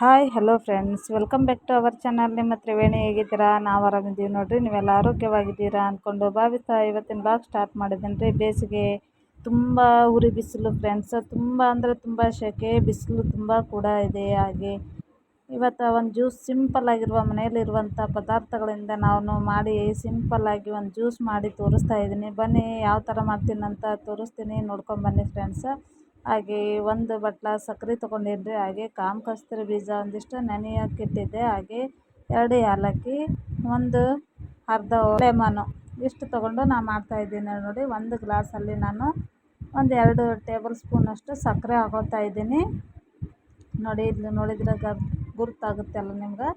Hi hello friends welcome back to our channel ನಿಮ್ಮ ತ್ರಿವೇಣಿ ಹೇಗಿದ್ದೀರಾ? ನಾವು ಆರಾಮಿದ್ದೀವಿ ನೋಡಿರಿ. ನೀವೆಲ್ಲ ಆರೋಗ್ಯವಾಗಿದ್ದೀರಾ ಅಂದ್ಕೊಂಡು ಭಾವಿಸ್ತಾ ಇವತ್ತಿನ ಬ್ಲಾಗ್ ಸ್ಟಾರ್ಟ್ ಮಾಡಿದ್ದೀನಿ ರೀ ಬೇಸಿಗೆ ತುಂಬ ಉರಿ ಬಿಸಿಲು ಫ್ರೆಂಡ್ಸ್ ತುಂಬ ಅಂದರೆ ತುಂಬ ಶೆಕೆ, ಬಿಸಿಲು ತುಂಬ ಕೂಡ ಇದೆ. ಹಾಗೆ ಇವತ್ತು ಒಂದು ಜ್ಯೂಸ್ ಸಿಂಪಲ್ ಆಗಿರುವ ಮನೆಯಲ್ಲಿರುವಂಥ ಪದಾರ್ಥಗಳಿಂದ ನಾನು ಮಾಡಿ ಸಿಂಪಲ್ಲಾಗಿ ಒಂದು ಜ್ಯೂಸ್ ಮಾಡಿ ತೋರಿಸ್ತಾ ಇದ್ದೀನಿ. ಬನ್ನಿ, ಯಾವ ಥರ ಮಾಡ್ತೀನಿ ಅಂತ ತೋರಿಸ್ತೀನಿ. ನೋಡ್ಕೊಂಡು ಬನ್ನಿ ಫ್ರೆಂಡ್ಸ್ ಹಾಗೆ ಒಂದು ಬಟ್ಲ ಸಕ್ಕರೆ ತೊಗೊಂಡಿದ್ದೆ ಹಾಗೆ ಕಾಮ ಕಸ್ತೂರಿ ಬೀಜ ಒಂದಿಷ್ಟು ನೆನೆಯೋಕ್ಕಿಟ್ಟಿದ್ದೆ ಹಾಗೆ ಎರಡು ಏಲಕ್ಕಿ ಒಂದು ಅರ್ಧ ಲೆಮನು ಇಷ್ಟು ತೊಗೊಂಡು ನಾನು ಮಾಡ್ತಾಯಿದ್ದೀನಿ ನೋಡಿ. ಒಂದು ಗ್ಲಾಸಲ್ಲಿ ನಾನು ಒಂದು ಎರಡು ಟೇಬಲ್ ಸ್ಪೂನಷ್ಟು ಸಕ್ಕರೆ ಹಾಕೋತಾ ಇದ್ದೀನಿ. ನೋಡಿ, ಇಲ್ಲಿ ನೋಡಿದ್ರೆ ಗರ್ ಗುರುತಾಗುತ್ತಲ್ಲ ನಿಮ್ಗೆ.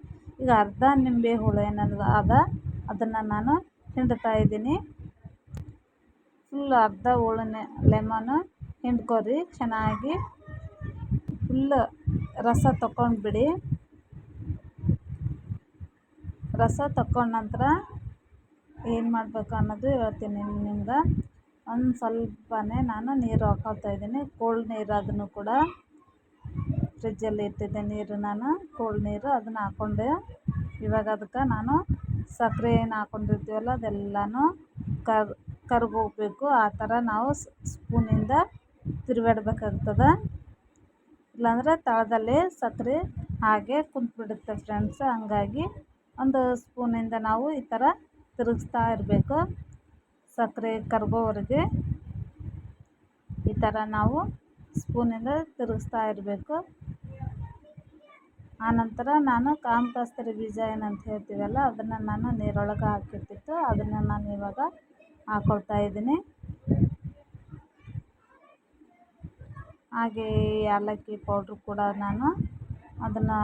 ಈಗ ಅರ್ಧ ನಿಂಬೆ ಹುಳು ಏನದು ಅದ ಅದನ್ನು ನಾನು ಹಿಂಡ್ತಾ ಇದ್ದೀನಿ. ಫುಲ್ ಅರ್ಧ ಹುಳನೆ ಲೆಮನು ಹಿಂಡ್ಕೊರಿ, ಚೆನ್ನಾಗಿ ಫುಲ್ ರಸ ತಗೊಂಡ್ಬಿಡಿ ರಸ ತಗೊಂಡ ನಂತರ ಏನು ಮಾಡಬೇಕು ಅನ್ನೋದು ಹೇಳ್ತೀನಿ ನಿಮ್ಗೆ. ಒಂದು ಸ್ವಲ್ಪನೇ ನಾನು ನೀರು ಹಾಕೋತಾ ಇದ್ದೀನಿ. ಕೋಲ್ಡ್ ನೀರು ಅದನ್ನು ಕೂಡ ಫ್ರಿಜ್ಜಲ್ಲಿ ಇಟ್ಟಿದ್ದೆ ನೀರು ನಾನು. ಕೋಲ್ಡ್ ನೀರು ಅದನ್ನು ಹಾಕ್ಕೊಂಡೆ ಇವಾಗ ಅದಕ್ಕೆ ನಾನು ಸಕ್ಕರೆ ಏನು ಹಾಕ್ಕೊಂಡಿರ್ತೀವಲ್ಲ ಅದೆಲ್ಲನೂ ಕರ್, ಕರ್ಗೋಗಬೇಕು. ಆ ಥರ ನಾವು ಸ್ಪೂನಿಂದ ತಿರುಗಾಡ್ಬೇಕಾಗ್ತದೆ. ಇಲ್ಲಾಂದರೆ ತಳದಲ್ಲಿ ಸಕ್ಕರೆ ಹಾಗೆ ಕುಂತ್ಬಿಡುತ್ತೆ ಫ್ರೆಂಡ್ಸ್ ಹಂಗಾಗಿ ಒಂದು ಸ್ಪೂನಿಂದ ನಾವು ಈ ಥರ ತಿರುಗಿಸ್ತಾ ಇರಬೇಕು ಸಕ್ಕರೆ ಕರಗೋವರೆಗೆ. ಈ ಥರ ನಾವು ಸ್ಪೂನಿಂದ ತಿರುಗಿಸ್ತಾ ಇರಬೇಕು. ಆನಂತರ ನಾನು ಕಾಮಕಸ್ತರಿ ಬೀಜ ಏನಂತ ಹೇಳ್ತೀವಲ್ಲ, ಅದನ್ನು ನಾನು ನೀರೊಳಗೆ ಹಾಕಿರ್ತಿತ್ತು, ಅದನ್ನು ನಾನು ಇವಾಗ ಹಾಕ್ಕೊಳ್ತಾ ಇದ್ದೀನಿ. ಹಾಗೆ ಏಲಕ್ಕಿ ಪೌಡ್ರು ಕೂಡ ನಾನು ಅದನ್ನು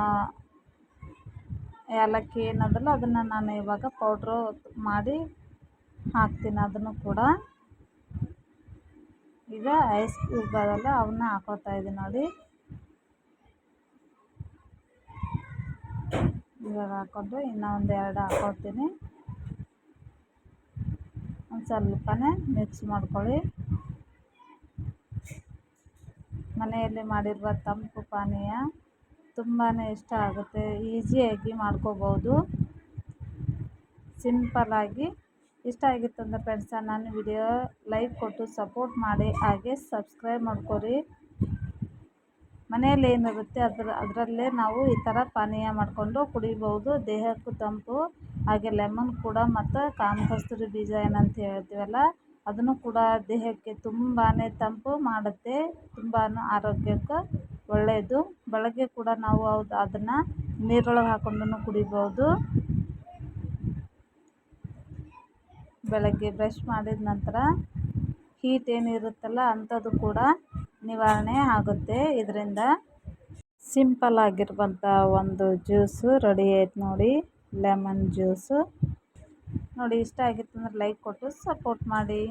ಏಲಕ್ಕಿ ಏನದಲ್ಲ ಅದನ್ನು ನಾನು ಇವಾಗ ಪೌಡ್ರು ಮಾಡಿ ಹಾಕ್ತೀನಿ ಅದನ್ನು ಕೂಡ. ಈಗ ಐಸ್ ಕ್ಯೂಬ್ ಅದಲ್ಲ ಅವನ್ನ ಹಾಕೋತಾ ಇದ್ದೀನಿ ನೋಡಿ. ಇವಾಗ ಹಾಕ್ಕೊಂಡು ಇನ್ನೂ ಒಂದು ಎರಡು ಹಾಕ್ಕೊಳ್ತೀನಿ ಒಂದು ಸ್ವಲ್ಪನೇ ಮಿಕ್ಸ್ ಮಾಡ್ಕೊಳ್ಳಿ. ಮನೆಯಲ್ಲಿ ಮಾಡಿರುವ ತಂಪು ಪಾನೀಯ ತುಂಬಾ ಇಷ್ಟ ಆಗುತ್ತೆ. ಈಸಿಯಾಗಿ ಮಾಡ್ಕೋಬೋದು. ಸಿಂಪಲ್ಲಾಗಿ ಇಷ್ಟ ಆಗಿತ್ತು ಅಂದರೆ ಫ್ರೆಂಡ್ಸ ನನ್ನ ವಿಡಿಯೋ ಲೈಕ್ ಕೊಟ್ಟು ಸಪೋರ್ಟ್ ಮಾಡಿ. ಹಾಗೆ ಸಬ್ಸ್ಕ್ರೈಬ್ ಮಾಡ್ಕೊರಿ ಮನೆಯಲ್ಲಿ ಏನಿರುತ್ತೆ ಅದ್ರ ಅದರಲ್ಲೇ ನಾವು ಈ ಥರ ಪಾನೀಯ ಮಾಡಿಕೊಂಡು ಕುಡಿಬೋದು. ದೇಹಕ್ಕೂ ತಂಪು. ಹಾಗೆ ಲೆಮನ್ ಕೂಡ ಮತ್ತು ಕಾಮ ಕಸ್ತೂರಿ ಬೀಜ ಏನಂತ ಹೇಳ್ತೀವಲ್ಲ ಅದನ್ನು ಕೂಡ ದೇಹಕ್ಕೆ ತುಂಬಾ ತಂಪು ಮಾಡುತ್ತೆ ತುಂಬಾ ಆರೋಗ್ಯಕ್ಕೆ ಒಳ್ಳೆಯದು. ಬೆಳಗ್ಗೆ ಕೂಡ ನಾವು ಅದು ಅದನ್ನು ನೀರೊಳಗೆ ಹಾಕ್ಕೊಂಡು ಕುಡಿಬೋದು. ಬೆಳಗ್ಗೆ ಬ್ರಷ್ ಮಾಡಿದ ನಂತರ ಹೀಟ್ ಏನಿರುತ್ತಲ್ಲ ಅಂಥದ್ದು ಕೂಡ ನಿವಾರಣೆ ಆಗುತ್ತೆ. ಇದರಿಂದ ಸಿಂಪಲ್ ಆಗಿರುವಂಥ ಒಂದು ಜ್ಯೂಸು ರೆಡಿ ಆಯ್ತು ನೋಡಿ ಲೆಮನ್ ಜ್ಯೂಸು. ನೋಡಿ ಇಷ್ಟ ಆಗಿತ್ತು ಅಂದ್ರೆ ಲೈಕ್ ಕೊಟ್ಟು ಸಪೋರ್ಟ್ ಮಾಡಿ.